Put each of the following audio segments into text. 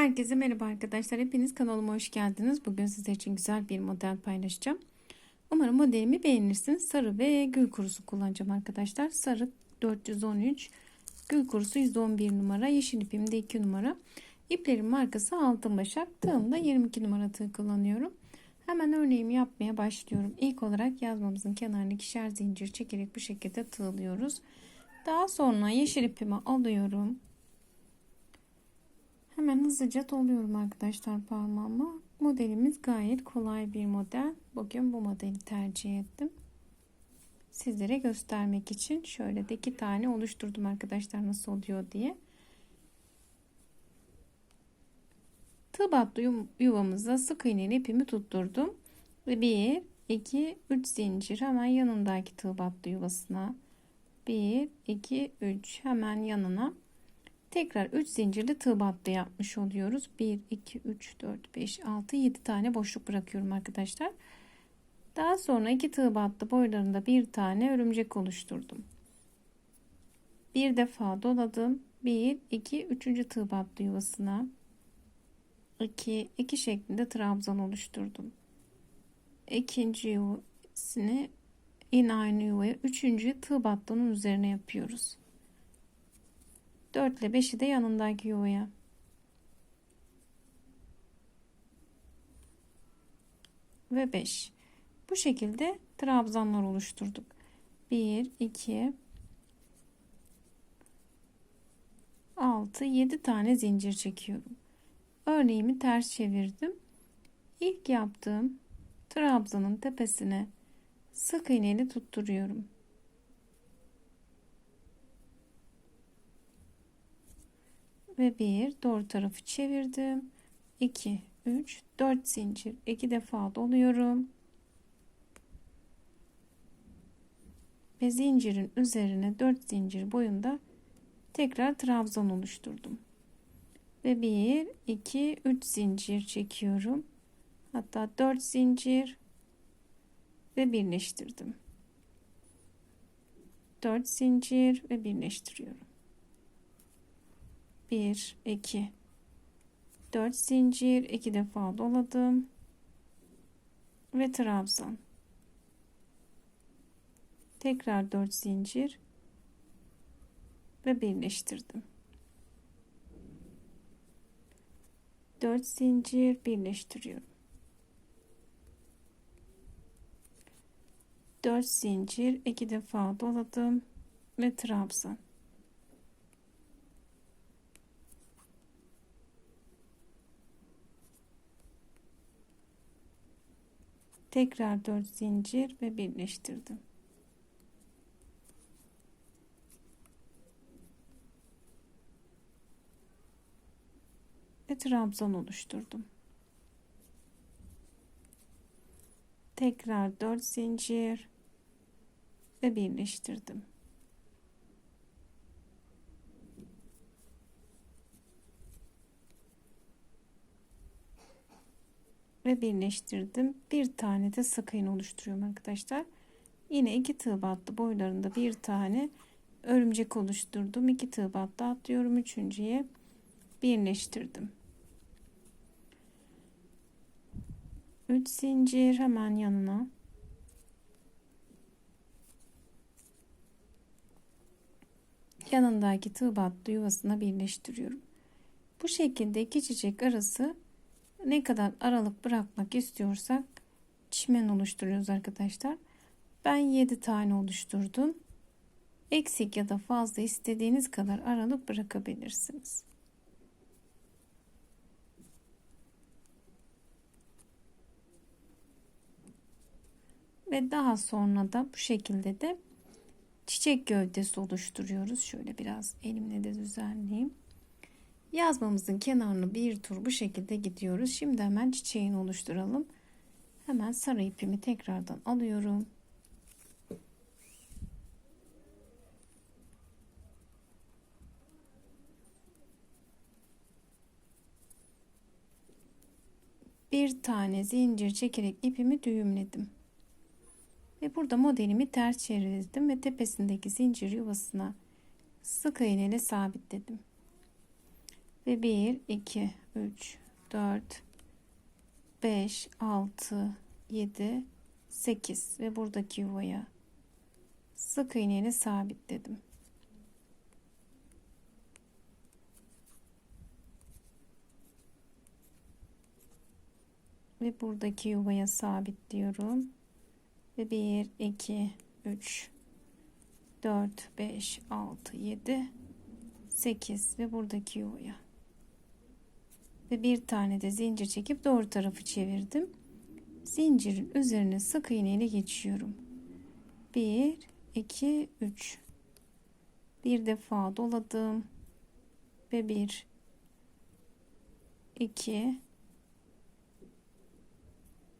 Herkese merhaba arkadaşlar. Hepiniz kanalıma hoş geldiniz. Bugün sizler için güzel bir model paylaşacağım. Umarım modelimi beğenirsiniz. Sarı ve gül kurusu kullanacağım arkadaşlar. Sarı 413, gül kurusu 111 numara, yeşil ipim de 2 numara. İplerin markası Altın Başak. Tığımda 22 numara tığ kullanıyorum. Hemen örneğimi yapmaya başlıyorum. İlk olarak yazmamızın kenarına ikişer zincir çekerek bu şekilde tığlıyoruz. Daha sonra yeşil ipimi alıyorum. Hemen hızlıca doluyorum arkadaşlar parmağıma. Modelimiz gayet kolay bir model. Bugün bu modeli tercih ettim. Sizlere göstermek için şöyle de iki tane oluşturdum arkadaşlar nasıl oluyor diye. Tığ battı yuvamıza sık iğneyle ipimi tutturdum. Ve 1, 2, 3 zincir hemen yanındaki tığ yuvasına. 1, 2, 3 hemen yanına Tekrar 3 zincirli tığ battı yapmış oluyoruz. 1, 2, 3, 4, 5, 6, 7 tane boşluk bırakıyorum arkadaşlar. Daha sonra 2 tığ battı boylarında bir tane örümcek oluşturdum. Bir defa doladım. 1, 2, 3. tığ battı yuvasına. 2, 2 şeklinde trabzan oluşturdum. İkinci yuvasını yine aynı yuvaya üçüncü tığ battının üzerine yapıyoruz. 4 ile 5'i de yanındaki yuvaya. Ve 5. Bu şekilde trabzanlar oluşturduk. 1, 2, 6, 7 tane zincir çekiyorum. Örneğimi ters çevirdim. İlk yaptığım trabzanın tepesine sık iğneyle tutturuyorum. Ve bir doğru tarafı çevirdim. 2 3 4 zincir. İki defa doluyorum. Ve zincirin üzerine 4 zincir boyunda tekrar trabzan oluşturdum. Ve 1 2 3 zincir çekiyorum. Hatta 4 zincir. Ve birleştirdim. 4 zincir ve birleştiriyorum 1 2 4 zincir. 2 defa doladım. Ve trabzan. Tekrar 4 zincir. Ve birleştirdim. 4 zincir. Birleştiriyorum. 4 zincir. 2 defa doladım. Ve trabzan tekrar 4 zincir ve birleştirdim. Ve trabzan oluşturdum. Tekrar 4 zincir ve birleştirdim. Ve birleştirdim. Bir tane de sık iğne oluşturuyorum arkadaşlar. Yine iki tığ battı boylarında bir tane örümcek oluşturdum. İki tığ battı atlıyorum. Üçüncüye birleştirdim. 3 zincir hemen yanına yanındaki tığ battı yuvasına birleştiriyorum. Bu şekilde iki çiçek arası ne kadar aralık bırakmak istiyorsak çimen oluşturuyoruz arkadaşlar. Ben 7 tane oluşturdum. Eksik ya da fazla istediğiniz kadar aralık bırakabilirsiniz. Ve daha sonra da bu şekilde de çiçek gövdesi oluşturuyoruz. Şöyle biraz elimle de düzenleyeyim. Yazmamızın kenarını bir tur bu şekilde gidiyoruz. Şimdi hemen çiçeğini oluşturalım. Hemen sarı ipimi tekrardan alıyorum. Bir tane zincir çekerek ipimi düğümledim. Ve burada modelimi ters çevirdim ve tepesindeki zincir yuvasına sık iğne ile sabitledim. Ve 1, 2, 3, 4, 5, 6, 7, 8 ve buradaki yuvaya sık iğneyle sabitledim. Ve buradaki yuvaya sabitliyorum. Ve 1, 2, 3, 4, 5, 6, 7, 8 ve buradaki yuvaya. Ve bir tane de zincir çekip doğru tarafı çevirdim. Zincirin üzerine sık iğne ile geçiyorum. 1, 2, 3. Bir defa doladım. Ve 1, 2,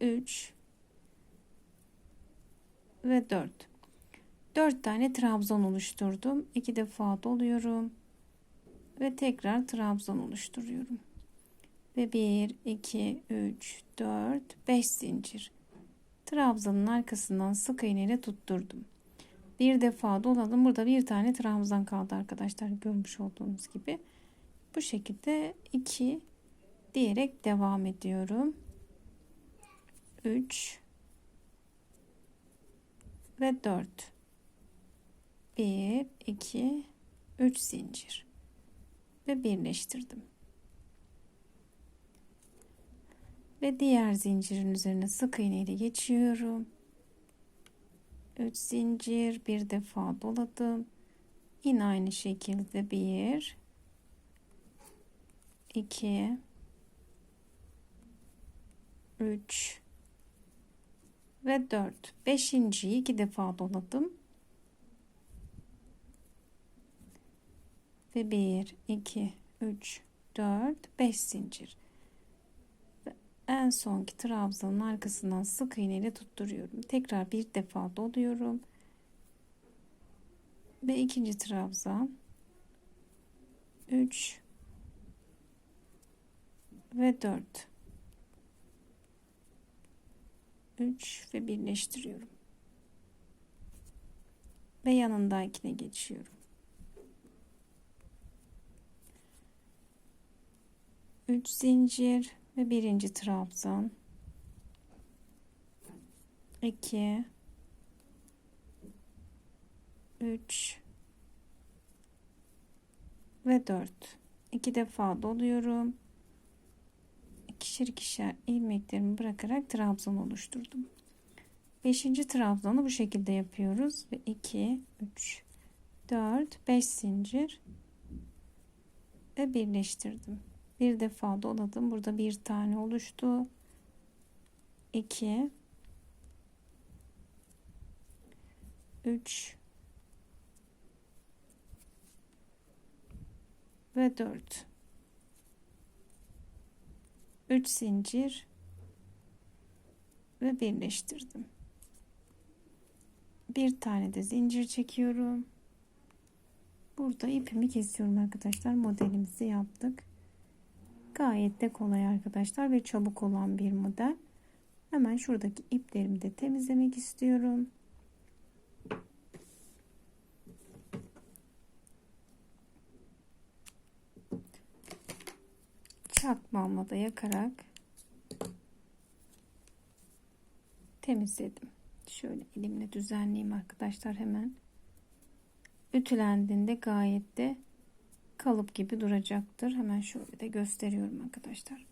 3 ve 4. 4 tane trabzan oluşturdum. 2 defa doluyorum ve tekrar trabzan oluşturuyorum. Ve 1 2 3 4 5 zincir. Trabzanın arkasından sık iğne ile tutturdum. Bir defa dolalım. Burada bir tane trabzan kaldı arkadaşlar. Görmüş olduğunuz gibi. Bu şekilde 2 diyerek devam ediyorum. 3 ve 4 1 2 3 zincir ve birleştirdim ve diğer zincirin üzerine sık iğne ile geçiyorum 3 zincir bir defa doladım yine aynı şekilde 1 2 3 ve 4. Beşinciyi iki defa doladım. Ve 1, 2, 3, 4, 5 zincir. En sonki trabzanın arkasından sık iğne ile tutturuyorum. Tekrar bir defa doluyorum. Ve ikinci trabzan 3 ve 4 3 ve birleştiriyorum. Ve yanındakine geçiyorum. 3 zincir ve birinci trabzan 2 3 ve 4 iki defa doluyorum ikişer ikişer ilmeklerimi bırakarak trabzan oluşturdum. Beşinci trabzanı bu şekilde yapıyoruz. Ve 2, 3, 4, 5 zincir ve birleştirdim. Bir defa doladım. Burada bir tane oluştu. 2 3 ve 4 3 zincir ve birleştirdim. Bir tane de zincir çekiyorum. Burada ipimi kesiyorum arkadaşlar. Modelimizi yaptık. Gayet de kolay arkadaşlar ve çabuk olan bir model. Hemen şuradaki iplerimi de temizlemek istiyorum. çakmağımla da yakarak temizledim. Şöyle elimle düzenleyeyim arkadaşlar hemen. Ütülendiğinde gayet de kalıp gibi duracaktır. Hemen şöyle de gösteriyorum arkadaşlar.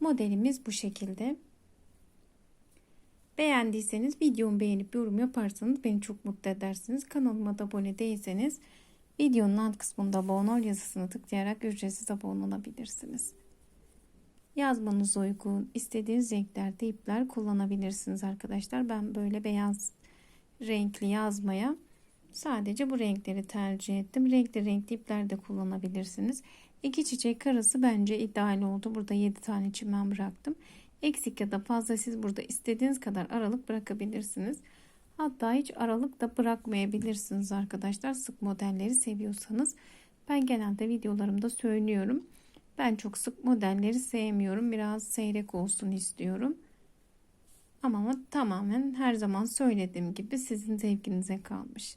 Modelimiz bu şekilde. Beğendiyseniz videomu beğenip yorum yaparsanız beni çok mutlu edersiniz. Kanalıma da abone değilseniz Videonun alt kısmında abone ol yazısını tıklayarak ücretsiz abone olabilirsiniz. Yazmanız uygun, istediğiniz renklerde ipler kullanabilirsiniz arkadaşlar. Ben böyle beyaz renkli yazmaya sadece bu renkleri tercih ettim. Renkli renkli ipler de kullanabilirsiniz. İki çiçek arası bence ideal oldu. Burada 7 tane çimen bıraktım. Eksik ya da fazla siz burada istediğiniz kadar aralık bırakabilirsiniz. Hatta hiç aralık da bırakmayabilirsiniz arkadaşlar. Sık modelleri seviyorsanız. Ben genelde videolarımda söylüyorum. Ben çok sık modelleri sevmiyorum. Biraz seyrek olsun istiyorum. Ama tamamen her zaman söylediğim gibi sizin zevkinize kalmış.